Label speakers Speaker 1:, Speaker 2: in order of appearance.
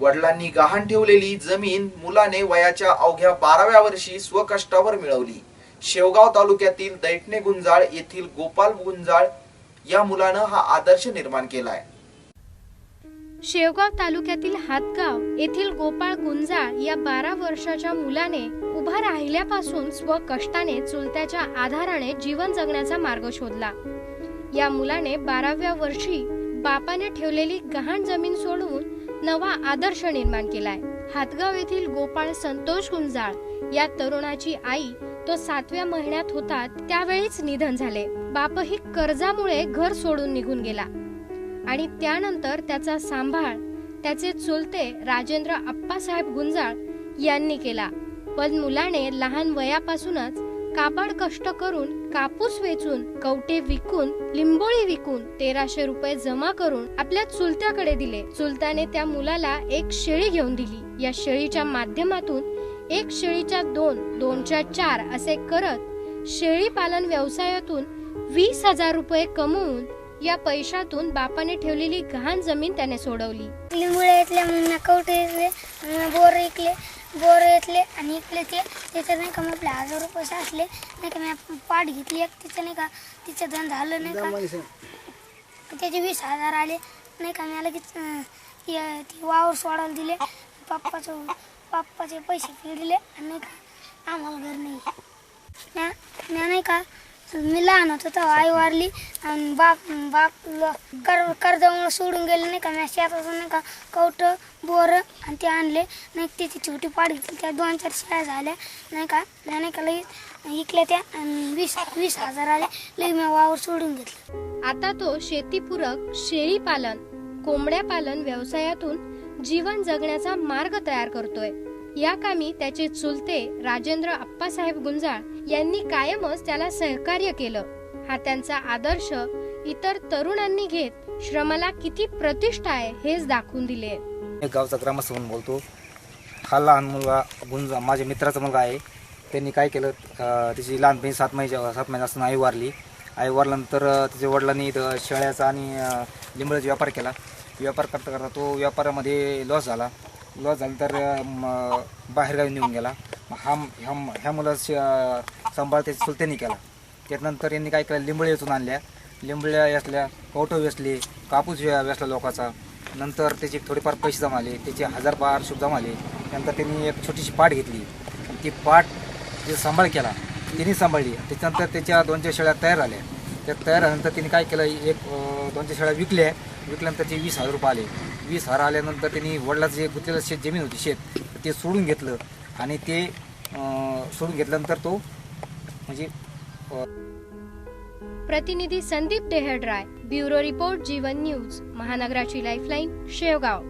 Speaker 1: वडिलांनी गहाण ठेवलेली जमीन मुलाने वयाच्या अवघ्या बाराव्या वर्षी स्वकष्टावर मिळवली. शेवगाव तालुक्यातील दैठणे गुंजाळ येथील गोपाल गुंजाळ या मुलानं हा आदर्श निर्माण केलाय.
Speaker 2: शेवगाव तालुक्यातील हातगाव येथील गोपाळ गुंजाळ या बारा वर्षाच्या मुलाने उभा राहिल्यापासून स्वकष्टाने चुलत्याच्या आधाराने जीवन जगण्याचा मार्ग शोधला. या मुलाने बाराव्या वर्षी बापाने ठेवलेली गहाण जमीन सोडवून नवा आदर्श निर्माण केलाय. हातगाव येथील गोपाळ संतोष गुंजाळ या तरुणाची आई तो सातव्या महिन्यात होता त्यावेळीच निधन झाले. बापही कर्जामुळे घर सोडून निघून गेला. आणि त्यानंतर त्याचा सांभाळ त्याचे चुलते राजेंद्र अप्पासाहेब गुंजाळ यांनी केला. पण मुलाने लहान वयापासूनच काबाड कष्ट करून कापूस वेचून कवटे विकून लिंबोळी विकून तेराशे रुपये जमा करून आपल्या चुलत्याकडे दिले. चुलत्याने त्या मुलाला एक शेळी घेऊन दिली. या शेळीच्या माध्यमातून एक शेळीच्या दोन दोनच्या चार असे करत शेळी पालन व्यवसायातून वीस हजार रुपये कमवून या पैशातून बापाने ठेवलेली घाण जमीन त्याने सोडवली.
Speaker 3: लिंबोळी कवटे बोर ऐकले बोर घेतले आणि इकले ते. त्याच्यात नाही का मग आपले हजार रुपये साचले नाही का मी पाट घेतली एक तिचं नाही का तिचं धन झालं नाही का? त्याचे वीस हजार आले. नाही का मी लगेच ती वावर सोडायला दिले. पप्पाचं पप्पाचे पैसे फेडले आणि नाही का आम्हाला घर नाही. नाही का मी लहान होतो तेव्हा आई वारली आणि बाप बाप ल- कर कर्जामुळे सोडून गेले नाही का? मी शेतातून नाही का कवट बोर आणि ते आणले. नाही त्याची छोटी पाड घेतली त्या दोन चार शेळ्या झाल्या. नाही का? म्या नाही का लगेच इकल्या त्या आणि वीस वीस हजार आले लगेच मी वावर सोडून घेतलं.
Speaker 2: आता तो शेतीपूरक शेळी पालन कोंबड्या पालन व्यवसायातून जीवन जगण्याचा मार्ग तयार करतोय. या कामी त्याचे चुलते राजेंद्र अप्पासाहेब गुंजाळ यांनी कायमच त्याला सहकार्य केलं. हा त्यांचा आदर्श इतर तरुणांनी घेत श्रमाला किती प्रतिष्ठा आहे हेच दाखवून दिले.
Speaker 4: गावचा ग्रामस्थ म्हणून बोलतो. हा लहान मुलगा गुंजा माझ्या मित्राचा मुलगा आहे. त्यांनी काय केलं त्याची लहानपणी सात महिन्या सात महिने असताना आई वारली. आई वारल्यानंतर त्याच्या वडिलांनी शेळ्याचा आणि अं, लिंबळाचा व्यापार केला. व्यापार करता करता तो व्यापारामध्ये लॉस झाला. लॉस झालं तर बाहेरगावी निघून गेला. मग हा ह्या ह्या मुलाचा सांभाळ त्याची चुलत्यांनी केला. त्यानंतर यांनी काय केलं लिंबळे वेचून आणल्या. लिंबळ्या वेचल्या कवटं वेचले कापूस वेचला लोकाचा. नंतर त्याचे थोडेफार पैसे जमाले त्याचे हजार बार शुभ जमा जमाले नंतर त्यांनी एक छोटीशी पाट घेतली. ती पाठ जे सांभाळ केला त्यांनी सांभाळली. त्याच्यानंतर त्याच्या दोन चार शेळ्या तयार झाल्या. त्या तयार झाल्यानंतर त्यांनी काय केलं एक दोनच्या दोन चार शेळ्या विकल्या. विकल्यानंतर ते वीस हजार रुपये आले वीस हजार आल्यानंतर त्यांनी वडिलाचं जे गुतलेलं शेत जमीन होती शेत ते सोडून घेतलं. आणि ते सोडून घेतल्यानंतर तो म्हणजे
Speaker 2: प्रतिनिधी संदीप देहड्राय ब्युरो रिपोर्ट जीवन न्यूज महानगराची लाईफलाईन शेवगाव.